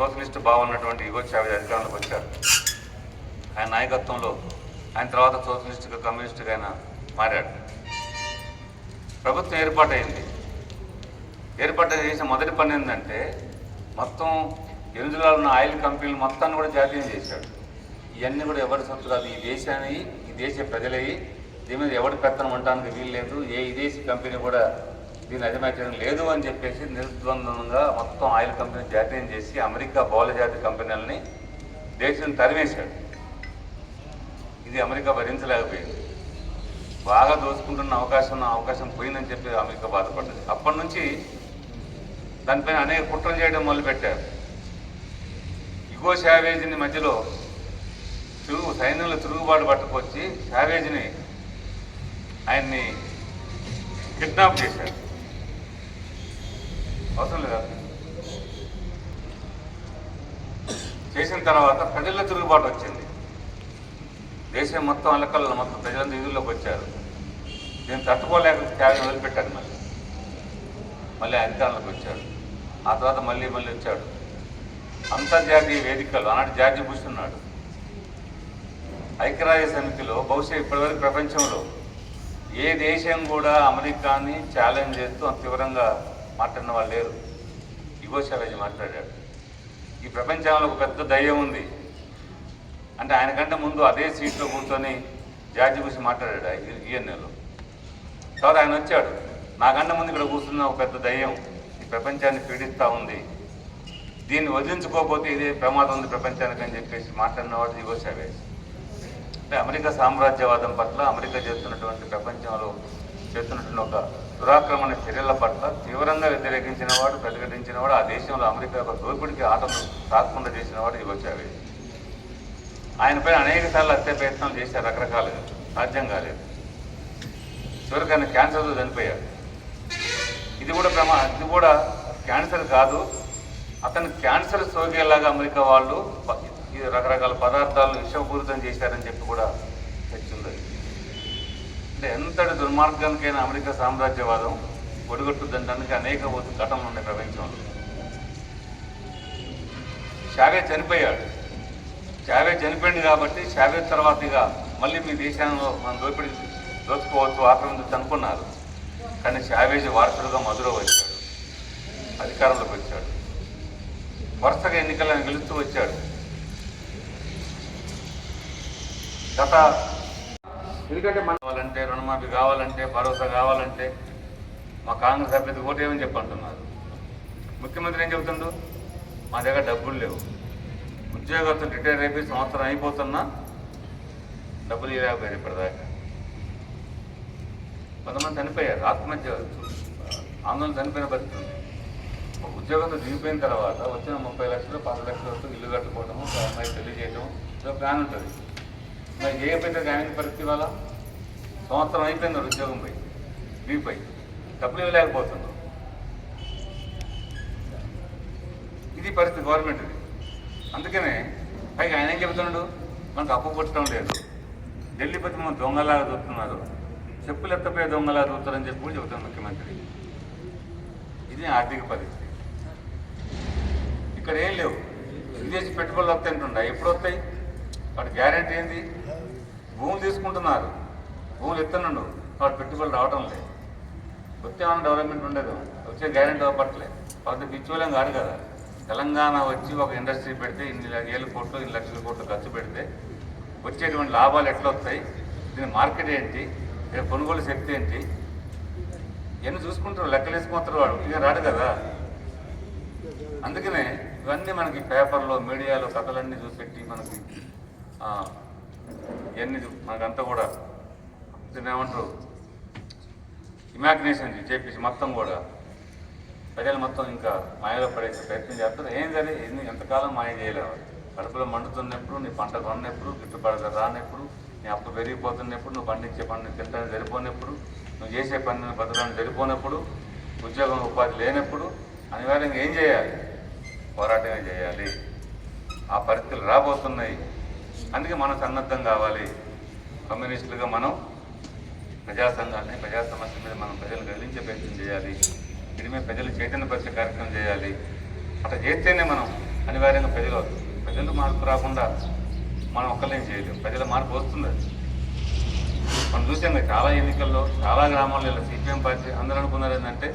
Socialist బాగున్నటువంటి యుగో Chavez అధికారంలోకి వచ్చారు. ఆయన నాయకత్వంలో ఆయన తర్వాత సోషలిస్ట్గా కమ్యూనిస్ట్గా ఆయన మారాడు. ప్రభుత్వం ఏర్పాటైంది. ఏర్పాటు చేసిన మొదటి పని ఏంటంటే మొత్తం ఎనిమిదిలో ఉన్న ఆయిల్ కంపెనీలు మొత్తాన్ని కూడా జాతీయం చేశాడు. ఇవన్నీ కూడా ఎవరి సొత్తు కాదు. ఈ దేశాన్ని ఈ దేశ ప్రజలవి దీని మీద ఎవరి పెత్తనం ఉండడానికి వీలు లేదు ఏ విదేశీ కంపెనీ కూడా దీన్ని అజమాయించడం లేదు అని చెప్పేసి నిర్ద్వందంగా మొత్తం ఆయిల్ కంపెనీ జాతీయం చేసి అమెరికా బౌలజాతి జాతి కంపెనీలని దేశం తరిమేశాడు ఇది అమెరికా భరించలేకపోయింది. బాగా దోచుకుంటున్న అవకాశం ఉన్న అవకాశం పోయిందని చెప్పి అమెరికా బాధపడ్డది. అప్పటి నుంచి దానిపైన అనేక కుట్రలు చేయడం మొదలుపెట్టారు. ఇగో శావేజీని మధ్యలో తిరుగు సైన్యంలో తిరుగుబాటు పట్టుకొచ్చి శావేజీని ఆయన్ని కిడ్నాప్ చేశారు. అవసరం లేదా? చేసిన తర్వాత ప్రజల్లో తిరుగుబాటు వచ్చింది. దేశం మొత్తం అలకల్లో మొత్తం ప్రజలందరూ వీధుల్లోకి వచ్చారు. దీన్ని తట్టుకోలేక త్యాగం వదిలిపెట్టాడు మళ్ళీ. మళ్ళీ అధికారంలోకి వచ్చాడు ఆ తర్వాత మళ్ళీ మళ్ళీ వచ్చాడు. అంతర్జాతీయ వేదికలు ఆనాడు జార్జి బుష్ ఉన్నాడు. ఐక్యరాజ్య సమితిలో బహుశా ఇప్పటివరకు ప్రపంచంలో ఏ దేశం కూడా అమెరికాని ఛాలెంజ్ చేస్తూ తీవ్రంగా మాట్లాడిన వాళ్ళు లేరు. ఇగో శివాజీ మాట్లాడాడు. ఈ ప్రపంచంలో ఒక పెద్ద దయ్యం ఉంది. అంటే ఆయన కంటే ముందు అదే సీట్లో కూర్చొని జార్జి గురించి మాట్లాడాడు ఈఎన్ఏలో తర్వాత ఆయన వచ్చాడు. నాకంటే ముందు ఇక్కడ కూర్చున్న ఒక పెద్ద దయ్యం ఈ ప్రపంచాన్ని పీడిస్తూ ఉంది. దీన్ని వదిలించుకోకపోతే ఇదే ప్రమాదం ఉంది ప్రపంచానికి అని చెప్పేసి మాట్లాడినవాడు ఇగో చావేజ్ అంటే అమెరికా సామ్రాజ్యవాదం పట్ల అమెరికా చేస్తున్నటువంటి ప్రపంచంలో చేస్తున్నటువంటి ఒక దురాక్రమణ చర్యల పట్ల తీవ్రంగా వ్యతిరేకించిన వాడు ప్రతిఘటించిన వాడు ఆ దేశంలో అమెరికా యొక్క దోపిడికి ఆటలు రాకుండా చేసిన వాడు ఇగో ఆయనపై అనేక సార్లు హత్య ప్రయత్నాలు చేశారు రకరకాలుగా. సాధ్యం కాలేదు. చివరికి ఆయన క్యాన్సర్తో చనిపోయారు ఇది కూడా ప్రమా ఇది కూడా క్యాన్సర్ కాదు. అతను క్యాన్సర్ సోకేలాగా అమెరికా వాళ్ళు ఈ రకరకాల పదార్థాలు విషపూరితం చేశారని చెప్పి కూడా అంటే ఎంతటి దుర్మార్గానికైనా అమెరికా సామ్రాజ్యవాదం ఒడిగొట్టుదండానికి అనేక ఘటనలు ఉన్నాయి ప్రపంచంలో. షావే చనిపోయాడు. షావే చనిపోయింది కాబట్టి షావే తర్వాత ఇక మళ్ళీ మీ దేశంలో మనం దోపిడీ దోచుకోవచ్చు ఆక్రమించవచ్చు అనుకున్నారు. కానీ షావేజ్ వారసుడుగా మధుర వచ్చాడు. అధికారంలోకి వచ్చాడు. వరుసగా ఎన్నికలను గెలుస్తూ వచ్చాడు. గత ఎందుకంటే మన కావాలంటే రుణమాఫీ కావాలంటే భరోసా కావాలంటే మా కాంగ్రెస్ అభ్యర్థి ఓటేమని ఏమని చెప్పంటున్నారు ముఖ్యమంత్రి ఏం చెబుతుండు? మా దగ్గర డబ్బులు లేవు. ఉద్యోగస్తులు రిటైర్ అయిపోయి సంవత్సరం అయిపోతున్నా డబ్బులు ఇవ్వలేకపోయారు ఇప్పటిదాకా. కొంతమంది చనిపోయారు ఆత్మహత్య ఆందోళన చనిపోయిన పరిస్థితి ఉంది. ఒక ఉద్యోగంతో దిగిపోయిన తర్వాత వచ్చిన ముప్పై లక్షలు పది లక్షలు వరకు ఇల్లు కట్టుకోవడము ఒక అమ్మాయి పెళ్ళి చేయడం ఇదో ప్లాన్ ఉంటుంది. మరి ఏ పెద్ద పరిస్థితి వల్ల? సంవత్సరం అయిపోయింది ఉద్యోగం పోయి. దిగిపోయి డబ్బులు ఇవ్వలేకపోతున్నాం. ఇది పరిస్థితి గవర్నమెంట్ ఇది అందుకనే పైగా ఆయన ఏం చెబుతున్నాడు? మనకు అప్పు పుట్టడం లేదు. ఢిల్లీ ప్రతి మనం దొంగలాగా చూస్తున్నారు. చెప్పులు ఎత్తపోయే దొంగలాగా చూస్తారని చెప్పి కూడా చెబుతాను ముఖ్యమంత్రి. ఇది ఆర్థిక పరిస్థితి. ఇక్కడ ఏం లేవు. విదేశీ పెట్టుబడులు వస్తాయి అంటుండ ఎప్పుడు వస్తాయి? వాటి గ్యారెంటీ ఏంది? భూములు తీసుకుంటున్నారు. భూములు ఎత్తున్నాడు వాడు పెట్టుబడులు రావడం లేదు. వచ్చే ఏమైనా డెవలప్మెంట్ ఉండదు. వచ్చే గ్యారెంటీ అవ్వట్లే. వాళ్ళకి పిచ్చోలేం కాదు కదా. తెలంగాణ వచ్చి ఒక ఇండస్ట్రీ పెడితే ఇన్ని వేల కోట్లు ఇన్ని లక్షల కోట్లు ఖర్చు పెడితే వచ్చేటువంటి లాభాలు ఎట్లా వస్తాయి? దీని మార్కెట్ ఏంటి? ఇక్కడ కొనుగోలు శక్తి ఏంటి? ఇవన్నీ చూసుకుంటారు. లెక్కలేసుకుంటారు వాడు. ఇక రాడు కదా. అందుకనే ఇవన్నీ మనకి పేపర్లో మీడియాలో కథలన్నీ చూపెట్టి మనకి ఇవన్నీ మనకంతా కూడా ఏమంటారు ఇమాజినేషన్ చేపించి మొత్తం కూడా ప్రజలు మొత్తం ఇంకా మాయలో పడేసే ప్రయత్నం చేస్తారు. ఏం సరే ఎంతకాలం మాయ చేయలేవు కడుపులో మండుతున్నప్పుడు నీ పంట కొన్నప్పుడు గిట్టుబాటు రానప్పుడు నీ అప్పు పెరిగిపోతున్నప్పుడు నువ్వు పండించే పని తింటానికి సరిపోనప్పుడు నువ్వు చేసే పని బతకడానికి సరిపోనప్పుడు ఉద్యోగం ఉపాధి లేనప్పుడు అనివార్యంగా ఏం చేయాలి? పోరాటమే చేయాలి. ఆ పరిస్థితులు రాబోతున్నాయి. అందుకే మనం సన్నద్ధం కావాలి. కమ్యూనిస్టులుగా మనం ప్రజా సంఘాలని ప్రజా సమస్యల మీద మనం ప్రజలు గదిలించే ప్రయత్నం చేయాలి. దీని మీద ప్రజలు చైతన్యపరిచే కార్యక్రమం చేయాలి. అట్లా చేస్తేనే మనం అనివార్యంగా ప్రజలు ప్రజలు మార్పు రాకుండా మనం ఒక్కళ్ళేం చేయలేం. ప్రజల మార్పు వస్తుంది. మనం చూసాం కదా, చాలా ఎన్నికల్లో చాలా గ్రామాల్లో ఇలా సిపిఎం పార్టీ అందరూ అనుకున్నారు ఏంటంటే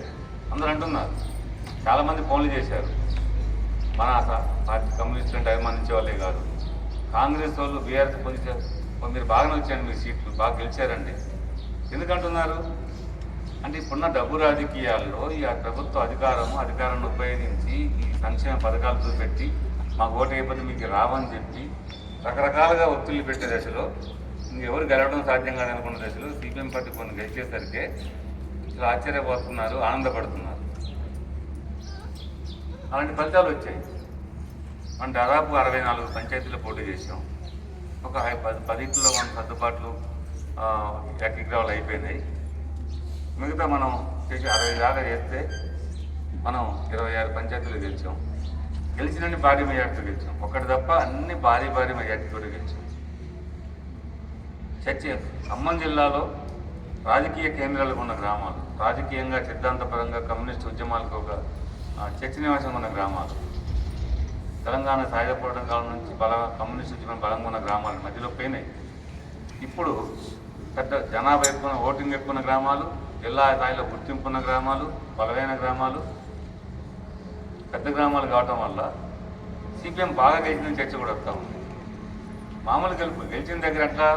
అందరూ అంటున్నారు. చాలామంది ఫోన్లు చేశారు. మన ఆశ పార్టీ కమ్యూనిస్టులు అంటే అభిమానించే వాళ్ళే కాదు. కాంగ్రెస్ వాళ్ళు బీఆర్ఎస్ పొందించారు మీరు బాగానే వచ్చారండి మీ సీట్లు బాగా గెలిచారండి. ఎందుకంటున్నారు? అంటే ఇప్పుడున్న డబ్బు రాజకీయాల్లో ఈ ప్రభుత్వ అధికారం అధికారాన్ని ఉపయోగించి ఈ సంక్షేమ పథకాలు పెట్టి మా ఓటు అయిపోతే మీకు రావని చెప్పి రకరకాలుగా ఒత్తిళ్ళు పెట్టే దశలో ఇంకెవరు గెలవడం సాధ్యం కాదనుకున్న దశలో సిపిఎం పార్టీ కొన్ని గెలిచేసరికి ఇలా ఆశ్చర్యపోతున్నారు ఆనందపడుతున్నారు. అలాంటి ఫలితాలు వచ్చాయి. మనం దాదాపు అరవై నాలుగు పంచాయతీలో పోటీ చేసాం ఒక పది పదింటిలో మన సర్దుబాట్లు ఆ, అయిపోయినాయి. మిగతా మనం చేసి అరవై దాకా చేస్తే మనం ఇరవై ఆరు పంచాయతీలు గెలిచాం. గెలిచినన్ని భారీ మెజార్టీతో గెలిచాం. ఒకటి తప్ప అన్ని భారీ భారీ మెజార్టీతో గెలిచాం. చర్చ ఖమ్మం జిల్లాలో రాజకీయ కేంద్రాలకు ఉన్న గ్రామాలు రాజకీయంగా సిద్ధాంతపరంగా కమ్యూనిస్ట్ ఉద్యమాలకు ఒక చర్చ నివాసం ఉన్న గ్రామాలు. తెలంగాణ సాయుధ పోరాటం కాలం నుంచి బల కమ్యూనిస్ట్ ఉద్యమం బలంగా ఉన్న గ్రామాలు మధ్యలో పోయినాయి. ఇప్పుడు పెద్ద జనాభా ఎక్కువ ఓటింగ్ ఎక్కువ గ్రామాలు జిల్లా స్థాయిలో గుర్తింపు ఉన్న గ్రామాలు బలమైన గ్రామాలు పెద్ద గ్రామాలు కావటం వల్ల సిపిఎం బాగా గెలిచిన చర్చ కూడా వస్తూ ఉంది. మామూలు గెలుపు గెలిచిన దగ్గర అట్లా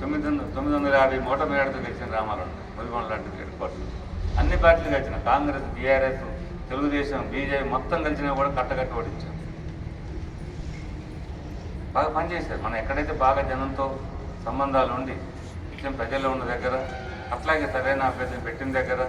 తొమ్మిది వందల తొమ్మిది వందల యాభై మూట మేడతో గెలిచిన గ్రామాలు ఉన్నాయి. ముదిగొండ లాంటి అన్ని పార్టీలు గెలిచిన కాంగ్రెస్ బీఆర్ఎస్ తెలుగుదేశం బీజేపీ మొత్తం గెలిచినా కూడా కట్టకట్ట ఓడించాం బాగా పనిచేశారు మనం ఎక్కడైతే బాగా జనంతో సంబంధాలు ఉండి నిత్యం ప్రజల్లో ఉన్న దగ్గర అట్లాగే సరైన అభ్యర్థిని పెట్టిన దగ్గర